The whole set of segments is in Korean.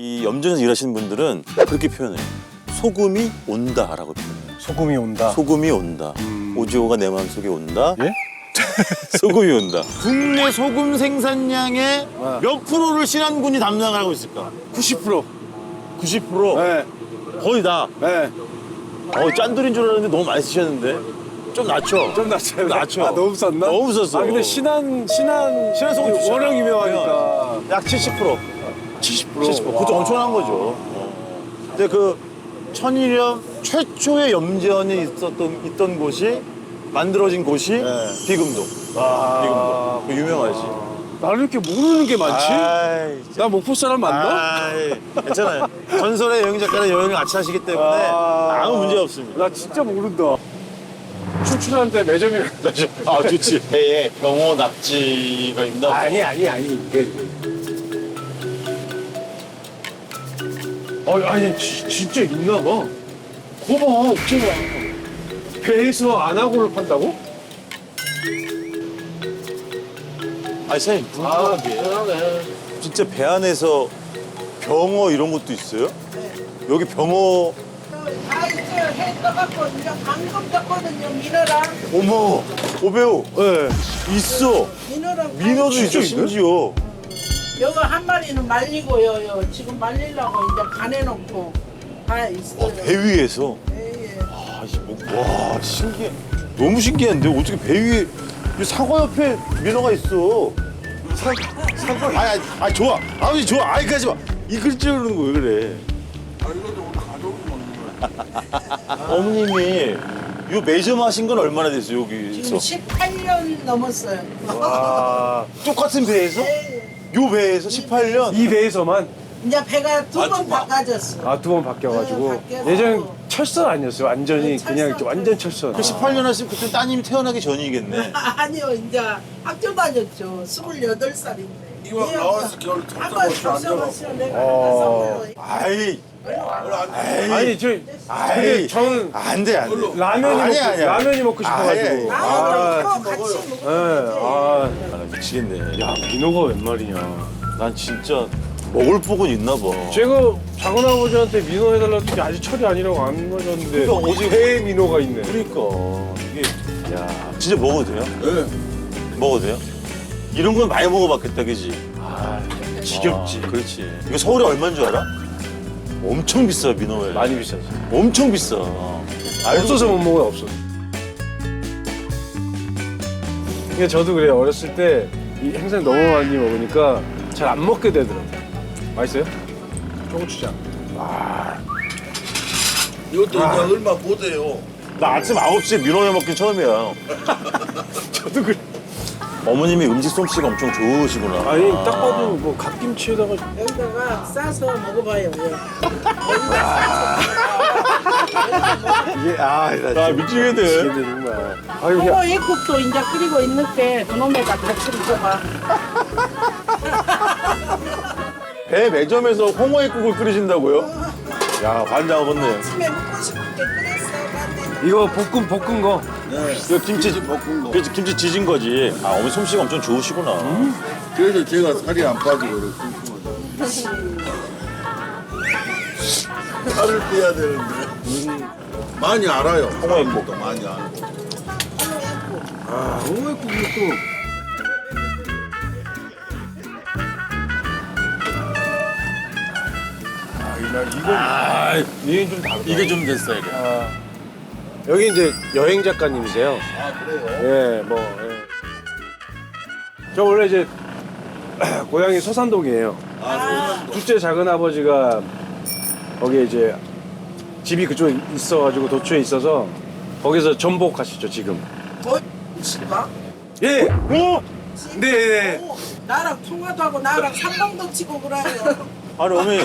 이 염전에서 일하시는 분들은 그렇게 표현해요. 소금이 온다라고 표현해요. 소금이 온다. 소금이 온다. 음. 오징어가 내 마음속에 온다. 예? 소금이 온다. 국내 소금 생산량의 몇 프로를 신안군이 담당을 하고 있을까? 90%. 90%? 네. 거의 다. 네. 어, 짠돌인 줄 알았는데 너무 많이 쓰셨는데. 좀 낮죠? 좀 낮춰요. 낮춰. 아, 너무 썼나? 너무 썼어. 아, 근데 신한, 신한. 신한 소금 좋잖아. 워낙 유명하니까. 약 70%. 70%. 70%. 그것도 엄청난 거죠. 근데 그 천일염 최초의 염전이 있었던 있던 곳이 만들어진 곳이 비금동. 비금동. 그 유명하지. 나는 이렇게 모르는 게 많지? 아이, 진짜. 나 목포 사람 맞나? 아이, 괜찮아요. 전설의 여행 작가는 여행을 같이 하시기 때문에 아. 아무 문제 없습니다. 나 진짜 모른다. 출출한데 매점이. 아 좋지. 배에 병어 낙지가 있나? 아니, 아니, 아니. 이게. 어, 아니, 지- 진짜 있나 봐. 거봐, 있잖아. 배에서 안하고를 판다고? 아니 사장님 궁금한 게 진짜 배 안에서 병어 이런 것도 있어요? 여기 병어 다 있어요. 해 떠갖고 이제 방금 떴거든요. 민어랑 어머 오배우 네. 있어 민어랑 민어도 있어? 심지어 여기 한 마리는 말리고요. 요. 지금 말리려고 이제 간해놓고 다 있어요. 어, 배 위에서 예, 예. 아, 이 뭐, 와 신기해 너무 신기한데 어떻게 배 위에 이 사과 옆에 민어가 있어 사, 사과 아니, 아니, 아니 좋아 아버지 좋아 아이까지 마 이걸 찍으는 거왜 그래 어머님이 요 매점 하신 건 얼마나 됐어요 여기서 지금 18년 넘었어요. 와. 똑같은 배에서 예, 요 배에서 18년 이 배에서만? 예. 이제 배가 두 아, 번두 번. 바꿔졌어. 아, 두 번 바뀌어가지고. 네, 바뀌어서. 예전 철선 아니었어요. 완전히 네, 철선, 그냥 이렇게 완전 철선. 그 18년 하시면 그때 따님이 태어나기 전이겠네 아니요, 이제 학교 다녔죠. 28살인데. 이왕 나와서 겨울 한번 못 탑승하시면 내가 어. 선물로 아이 아이 아니, 저. 아이 근데 저는 안돼 안돼 라면이 아니, 먹고, 아니야. 라면이 먹고 싶어가지고. 아예. 아, 나는 같이 예, 먹어요. 아. 아, 미치겠네 야, 민호가 웬 말이냐. 난 진짜 먹을 복은 있나 봐 제가 작은 아버지한테 민호 해달라고 했더니 아직 철이 아니라고 안 맞았는데 그러니까 오직- 회 민호가 있네. 그러니까 이게 야 진짜 먹어도 돼요? 네. 먹어도 돼요? 이런 건 많이 먹어봤겠다 그지? 아, 지겹지. 아, 그렇지 이거 서울에 얼마인 줄 알아? 엄청 비싸 민어회 많이 비싸지. 엄청 비싸 없어서 못 먹어요, 없어. 그러니까 저도 그래요. 어렸을 때 이 행사 너무 많이 먹으니까 잘 안 먹게 되더라고요. 맛있어요? 초고추장. 이것도 이제 얼마 못해요. 나 아침 9시에 민어회 먹긴 처음이야 저도 그래. 어머님이 음식 솜씨가 엄청 좋으시구나 아니, 딱 봐도 뭐 갓김치에다가 여기다가 싸서 먹어봐요. 예. 이게 아, 나아 미치겠네 미치겠네 정말. 아유, 그냥 홍어 이국도 이제 끓이고 있는데 그놈에다 같이 먹어봐. 배 매점에서 홍어국을 끓이신다고요? 야 환장하겠네 아침에 먹고 싶은 게 끓였어. 봤는데 이거 볶음 볶은 거. 네. 이거 김치 볶은 거. 그렇지 김치 지진 거지 아 어머니 솜씨가 엄청 좋으시구나 그래서 제가 살이 안 빠지고 그래. 뚱뚱하다. 살을 빼야 되는데. 많이 알아요. 홍어국도. 사람들도 많이 알고. 아, 홍어국이 또. 아, 나 이거 아 이게 좀 다르다. 이게 좀내 스타일이야 아, 여기 이제 여행 작가님이세요. 아, 그래요? 예, 뭐. 예. 저 원래 이제 고향이 서산동이에요. 아, 둘째 작은 아버지가 거기에 이제 집이 그쪽에 있어가지고 도초에 있어서 거기서 전복하시죠 지금. 뭐 씨가? 예. 오. 네. 네. 오, 나랑 통화도 하고 나랑 삼방도 치고 그래요. 아니 어머니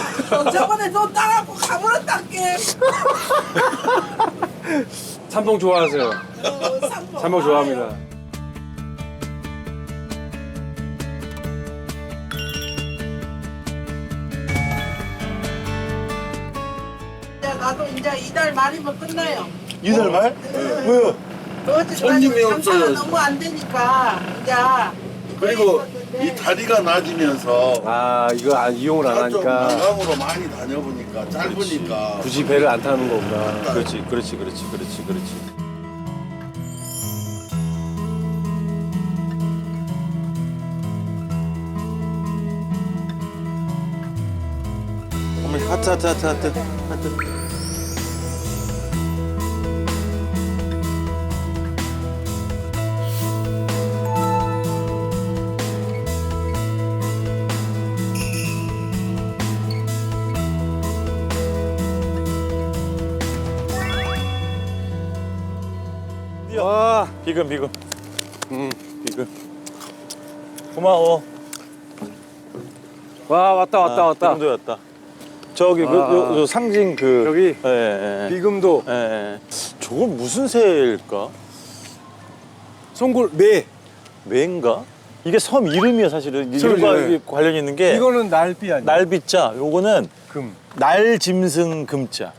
저번에 너 따라고 가버렸다게. 삼봉 좋아하세요. 어, 삼방. 삼봉 좋아합니다. 이제 나도 이제 이달 말이면 끝나요. 이달 말? 왜요? 어제까지 손님이 장사가 없어요. 너무 안 되니까 이제 그리고 이 다리가 낮으면서 아 이거 안, 이용을 안 좀 하니까 난강으로 많이 다녀보니까 짧으니까 굳이 배를 안 타는 거구나. 그렇지, 그렇지, 그렇지, 그렇지, 그렇지. 어머니 하트, 하트, 하트, 하트, 하트. 와, 비금, 비금, 음. 비금. 고마워. 와 왔다 왔다 아, 왔다. 비금도 왔다. 저기 그, 아. 요, 요 상징 그 여기 예, 예, 예. 비금도 예, 예. 저건 무슨 새일까? 송골 매. 매인가? 이게 섬 이름이야 사실은 섬 이름과 이름. 이게 관련 있는 게 이거는 날비 아니야? 날비자 요거는 금. 날짐승 금자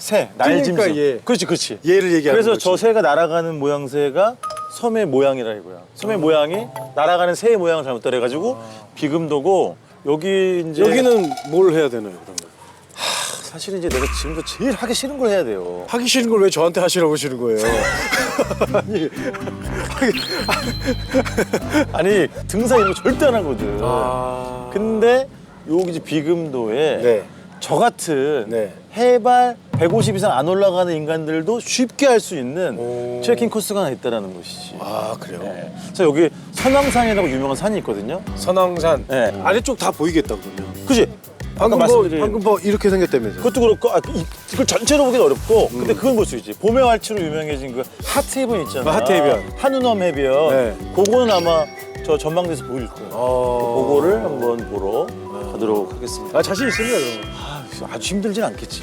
새 날짐승 그러니까 얘. 그렇지 그렇지 얘를 얘기하는 그래서 거지. 저 새가 날아가는 모양새가 섬의 모양이라 이거야 섬의 모양이 날아가는 새의 모양을 잘못 따라해가지고 비금도고 여기 이제 여기는 뭘 해야 되나요 그러면? 사실은 이제 내가 지금도 제일 하기 싫은 걸 해야 돼요 하기 싫은 걸 왜 저한테 하시라고 하시는 거예요? 아니, 아니 등산 이런 거 절대 안 하거든 아. 근데 여기 이제 비금도에 네. 저 같은 네. 해발 150 이상 안 올라가는 인간들도 쉽게 할 수 있는 오. 트레킹 코스가 하나 있다는 것이지. 아 그래요? 네. 그래서 여기 선왕산이라고 유명한 산이 있거든요. 선왕산 네. 아래쪽 다 보이겠다 그러면. 그지? 방금 뭐 말씀드린 방금 뭐 이렇게 생겼다면서? 그것도 그렇고 아, 이, 이걸 전체로 보기는 어렵고 음. 근데 그건 볼 수 있지. 봄의 활치로 유명해진 그 하트 해변 있잖아. 그 하트 해변. 한우넘 해변. 네. 그거는 아마 저 전망대에서 보일 거예요. 어. 그거를 한번 보러 가도록 하겠습니다. 아 자신 있습니다 그러 면. 아, 아주 힘들진 않겠지.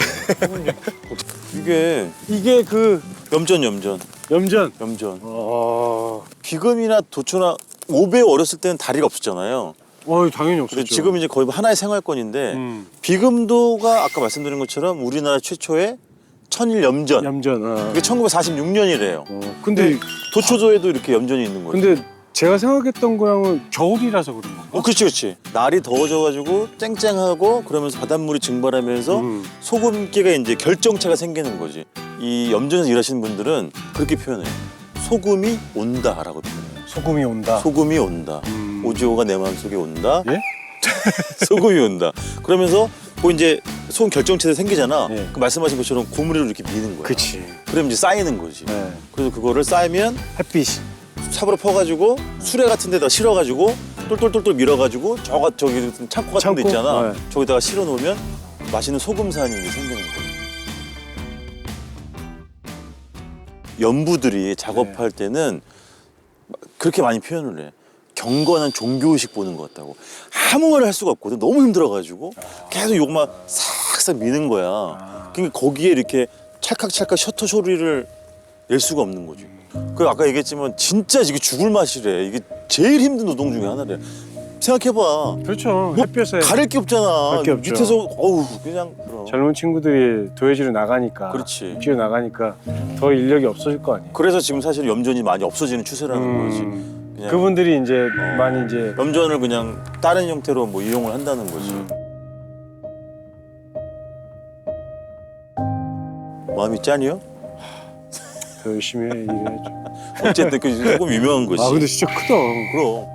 이게 이게 그 염전 염전 염전. 염전. 어. 비금이나 도초나 오배 어렸을 때는 다리가 없었잖아요. 어 당연히 없었죠. 지금 이제 거의 하나의 생활권인데 음. 비금도가 아까 말씀드린 것처럼 우리나라 최초의 천일 염전. 염전. 어. 그게 1946년이래요. 어. 근데 도초도에도 이렇게 염전이 있는 거예요. 근데 제가 생각했던 거랑은 겨울이라서 그런 거. 어, 그렇지, 그렇지. 날이 더워져가지고 쨍쨍하고 그러면서 바닷물이 증발하면서 음. 소금기가 이제 결정체가 생기는 거지. 이 염전에서 일하시는 분들은 그렇게 표현해요. 소금이 온다라고 표현해요. 소금이 온다. 소금이 온다. 음. 오지오가 내 마음속에 온다. 예? 소금이 온다. 그러면서 뭐 이제 소금 결정체가 생기잖아. 예. 그 말씀하신 것처럼 고무리로 이렇게 미는 거야. 그치. 그럼 이제 쌓이는 거지. 네. 그래서 그거를 쌓이면 햇빛이. 삽으로 퍼가지고 수레 같은 데다가 실어가지고 똘똘똘똘 밀어가지고 저가 저기 창고 같은 데 창고? 있잖아. 네. 저기다가 실어 놓으면 맛있는 소금산이 이제 생기는 거야. 연부들이 작업할 네. 때는 그렇게 많이 표현을 해. 경건한 종교의식 보는 것 같다고. 아무 말을 할 수가 없거든. 너무 힘들어가지고 계속 욕만 싹싹 미는 거야. 그러니까 거기에 이렇게 찰칵찰칵 셔터 소리를 낼 수가 없는 거지. 그 아까 얘기했지만 진짜 이게 죽을 맛이래. 이게 제일 힘든 노동 중에 하나래. 생각해봐. 그렇죠. 햇볕에 가릴 게 없잖아. 갈게 없죠. 밑에서 어우 그냥 그럼. 젊은 친구들이 도예지로 나가니까 그렇지. 입지로 나가니까 더 인력이 없어질 거 아니에요. 그래서 지금 사실 염전이 많이 없어지는 추세라는 거지. 음, 그냥 그분들이 이제 많이 이제 염전을 그냥 다른 형태로 뭐 이용을 한다는 거지. 음. 마음이 짠이요? 더 열심히 일해야죠. 어쨌든 그 조금 유명한 거지. 아 근데 진짜 크다. 그럼